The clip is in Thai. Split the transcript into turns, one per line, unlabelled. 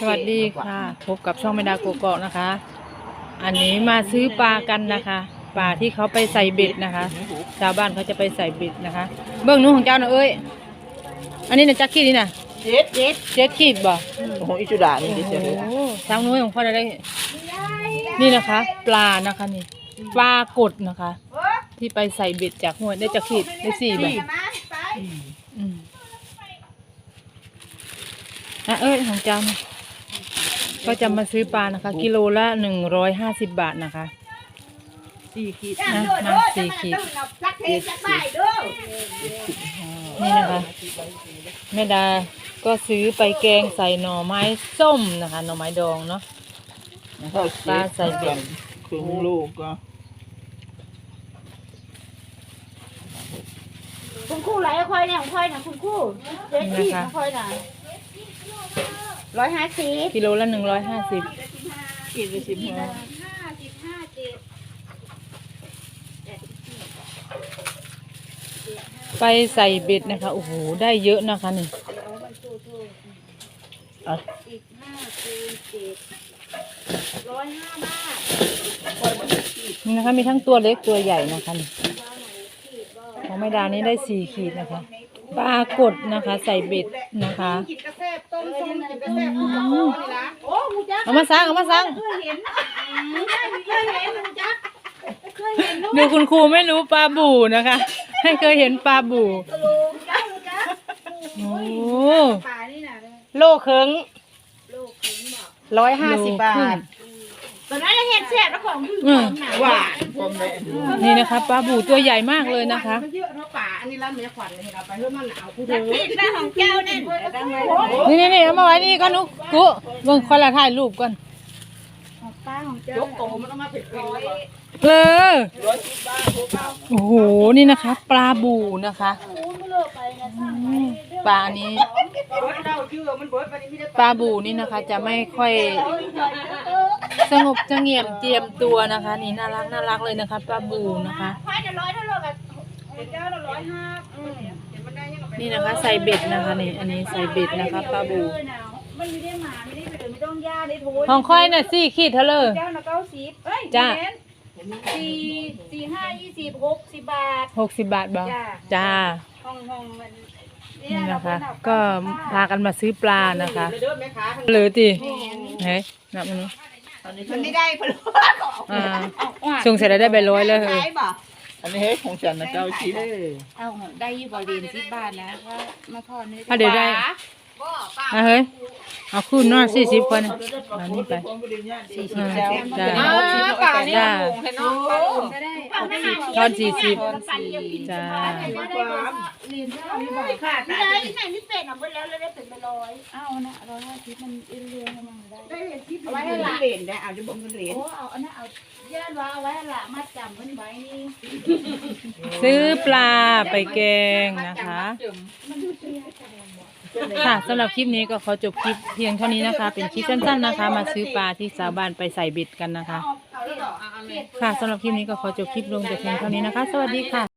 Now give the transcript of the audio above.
สวัสดีค่ะ พบกับช่องเมดาโกกอกนะคะ อันนี้มาซื้อปลากันนะคะ ปลาที่เขาไปใส่เบ็ดนะคะ ชาวบ้านเขาจะไปใส่เบ็ดนะคะ เบื้องนู้นของเจ้านะเอ้ย อันนี้นะจักขีดนี่นะ
เจ็ดเจ็ด
เจ็ดขีดบ่
โอ้โหอิจุดานี่ดิเจ็ด
โอ้โหทางนู้นของพ่อได้ นี่นะคะ ปลานะคะนี่ ปลากดนะคะ ที่ไปใส่เบ็ดจากห้วยได้จักขีดได้สี่บ่อืมอะเอ้ยของเจ้านี่ ก็จะมาซื้อปลานะคะ กิโลละหนึ่งร้อยห้าสิบบาทนะคะ
สี่ขีด
นะมาสี่ขีดนี่นะคะแม่ดาก็ซื้อไปแกงใส่หน่อไม้ส้มนะคะ หน่อไม้ดองเนาะปลาใส่เบ็ด
ครึ่งลูกก็
คุณครู่ไรค่อยเนี่ยของค่อยนะคุณครู่เด็ดที่ของค่อยนะ ร้อยห้าสิบ
กิโลละหนึ่งร้อยห้าสิบ
ขีดละสิบห้า
ห้าสิบห้าเจ็ด
ไปใส่เบ็ดนะคะ โอ้โห ได้เยอะนะคะนี่
สิบห้าคูณเจ็ดร้อยห้าบาท
นี่นะคะ มีทั้งตัวเล็กตัวใหญ่นะคะนี่ของแม่ดานี้ได้สี่ขีดนะคะ ปลากดนะคะ ใส่เบ็ดนะคะ
กินกาแฟต้มส้มกินกาแฟผู้ปกครองนี่นะโอ้มูจัก
เอามาซังเอามาซัง
เคยเห็นไม่ได้เคยเห็นมูจักเคยเห็นลูก
ดูคุณครูไม่รู้ปลาบู่นะคะให้เคยเห็นปลาบู่
ลูกจักมูจัก
โอ้
ป่านี่นะ
โลเคิง
ลูกถึงบอก
ร้อยห้าสิบบาท
ตอนนั้นเห็นแซ่บแล้วของขึ้น
อืม
หวาน ผมเลย
นี่นะคะปลาบู่ตัวใหญ่มากเลยนะคะ
มันเยอะเท่าป่าอันนี้ร้านเมียขวัญเลยเราไปเพื่อมันเอาผู้เธอ
ติดหน้าของเจ้าเนี่ย
นี่นี่นี่เอามาไว้นี่ก่อนนุกกุเบิ่งคนละถ่ายรูปก่อน
ของป้าของเจ้าย
กโตมันต้องมาผิดเป็นร้อย
เออ
ร้อยสิบบาทผู้เบา
โอ้โหนี่นะคะ ปลาบูนะคะ
คูณไม่เลิกไปนะ
อืมปลานี้
เบิร์ดเดาชื่อมันเบิร์ดไปนี่ไม่ได้
ปลาบูนี่นะคะ จะไม่ค่อย สงบเสงี่ยมเจียมตัวนะคะ นี่น่ารักน่ารักเลยนะคะปลาบูนะคะ
ควายจะร้อยเท่าไหร่กับเจ้าละร้อยห้าอืม
นี่นะคะใส่เบ็ดนะคะนี่อันนี้ใส่เบ็ดนะคะปลาบู
มันไม่ได้หมาไม่ได้ไปเดินไม่ต้องย่าได้โถ
ของค่อยน่ะสี่ขีดเท่าเลย
เจ้าละเก้าสิบเอ้ย
จ้ะ
สี่สี่ห้ายี่สิบหกสิบบาท
หกสิบบาทบ่
จ้ะ
จ้า
ห้องห้องมัน
นี่นะคะ ก็พากันมาซื้อปลานะคะ เหลือตีเฮ้ยนับมันนู้ น
มันไม่ได้เพล
อ่าส่งเสร็จแล้วได้ใบร้อยเลยเฮ้ย
อันนี้เฮ้ยของฉันนะเก้าชิ้น
เอาได้ยี่บอลีนสิบบาทนะว่ามาพอนี่
อะเดี๋ยวได้อะเฮ้ยเอาขึ้นเนอสี่สิบคนน่ะอันนี้ไป
สี่
อ่า
สิบ
จ้า
ป่านี่
จ้า
ก็ได้
ทอนสี่สิบจ้า
เรียนเท่าไหร่บ่ค่ะไม่ได้ที่ไหนนี่เป็ดอะเมื่อแล้วเลยได้เป็ดไปร้อยเอานะร้อยห้าสิบมันเอื้อเรือมันได้ได้เหรียญที่
เอาไว้ให้หลานเหรียญได้เอาจะบ่งเงินเหรียญ
โอ้เอาอันนั้นเอาย่านว่าเอาไว้ละมาจำเพิ่นไว้นี่
ซื้อปลาไปแกงนะคะค่ะสำหรับคลิปนี้ก็ขอจบคลิปเพียงเท่านี้นะคะ เป็นคลิปสั้นๆนะคะ มาซื้อปลาที่ชาวบ้านไปใส่เบ็ดกันนะคะ
เอาแล้ว
ค่ะสำหรับคลิปนี้ก็ขอจบคลิปลงแต่เพียงเท่านี้นะคะ สวัสดีค่ะ